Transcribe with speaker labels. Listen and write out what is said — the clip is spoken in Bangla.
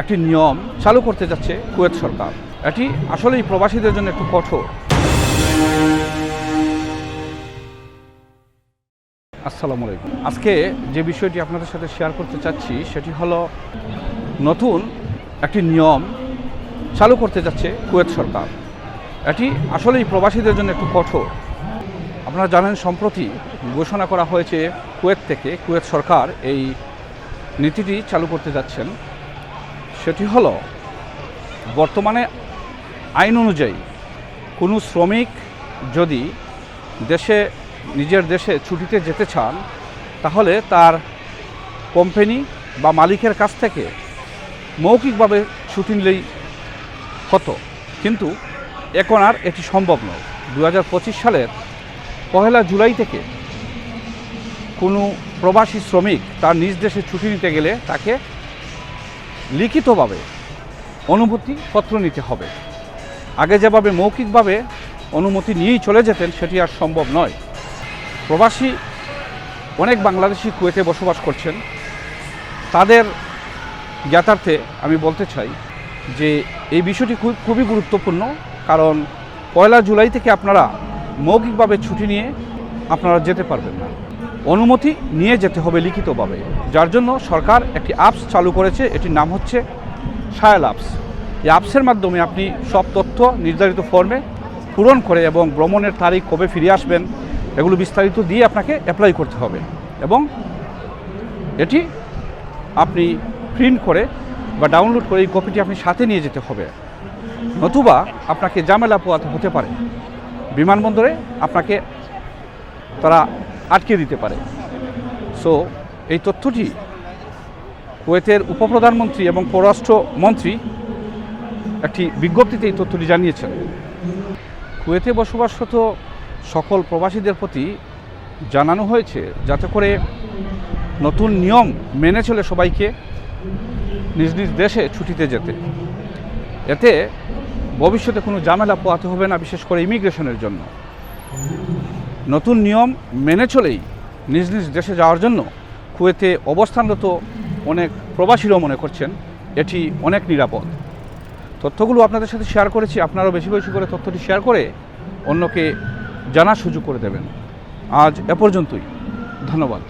Speaker 1: একটি নিয়ম চালু করতে যাচ্ছে কুয়েত সরকার। এটি আসলেই প্রবাসীদের জন্য একটু কঠোর। আসসালামু আলাইকুম। আজকে যে বিষয়টি আপনাদের সাথে শেয়ার করতে চাচ্ছি, সেটি হলো নতুন একটি নিয়ম চালু করতে যাচ্ছে কুয়েত সরকার। এটি আসলেই প্রবাসীদের জন্য একটু কঠোর। আপনারা জানেন, সম্প্রতি ঘোষণা করা হয়েছে কুয়েত থেকে কুয়েত সরকার এই নীতিটি চালু করতে যাচ্ছেন। সেটি হলো, বর্তমানে আইন অনুযায়ী কোনো শ্রমিক যদি দেশে, নিজের দেশে ছুটিতে যেতে চান, তাহলে তার কোম্পানি বা মালিকের কাছ থেকে মৌখিকভাবে ছুটি নিলেই হতো। কিন্তু এখন আর এটি সম্ভব নয়। দু সালের পহেলা জুলাই থেকে কোনো প্রবাসী শ্রমিক তার নিজ দেশে ছুটি নিতে গেলে তাকে লিখিতভাবে অনুমতি পত্র নিতে হবে। আগে যেভাবে মৌখিকভাবে অনুমতি নিয়েই চলে যেতেন, সেটি আর সম্ভব নয়। প্রবাসী অনেক বাংলাদেশি কুয়েতে বসবাস করছেন। তাদের জ্ঞাতার্থে আমি বলতে চাই যে এই বিষয়টি খুব, খুবই গুরুত্বপূর্ণ, কারণ পয়লা জুলাই থেকে আপনারা মৌখিকভাবে ছুটি নিয়ে আপনারা যেতে পারবেন না। অনুমতি নিয়ে যেতে হবে লিখিতভাবে। যার জন্য সরকার একটি অ্যাপস চালু করেছে, এটির নাম হচ্ছে সায়াল অ্যাপস। এই অ্যাপসের মাধ্যমে আপনি সব তথ্য, নির্ধারিত ফর্মে পূরণ করে এবং ভ্রমণের তারিখ কবে ফিরে আসবেন, এগুলো বিস্তারিত দিয়ে আপনাকে অ্যাপ্লাই করতে হবে। এবং এটি আপনি প্রিন্ট করে বা ডাউনলোড করে এই কপিটি আপনি সাথে নিয়ে যেতে হবে। নতুবা আপনাকে জামেলা পোয়াতে হতে পারে। বিমানবন্দরে আপনাকে তারা আটকে দিতে পারে। সো এই তথ্যটি কুয়েতের উপপ্রধানমন্ত্রী এবং পররাষ্ট্র মন্ত্রী একটি বিজ্ঞপ্তিতে এই তথ্যটি জানিয়েছেন। কুয়েতে বসবাসরত সকল প্রবাসীদের প্রতি জানানো হয়েছে যাতে করে নতুন নিয়ম মেনে চলে সবাইকে নিজ নিজ দেশে ছুটিতে যেতে। এতে ভবিষ্যতে কোনো ঝামেলা পোয়াতে হবে না, বিশেষ করে ইমিগ্রেশনের জন্য। নতুন নিয়ম মেনে চলেই নিজ নিজ দেশে যাওয়ার জন্য কুয়েতে অবস্থানরত অনেক প্রবাসীরাও মনে করছেন এটি অনেক নিরাপদ। তথ্যগুলো আপনাদের সাথে শেয়ার করেছি, আপনারাও বেশি বেশি করে তথ্যটি শেয়ার করে অন্যকে জানার সুযোগ করে দেবেন। আজ এ পর্যন্তই। ধন্যবাদ।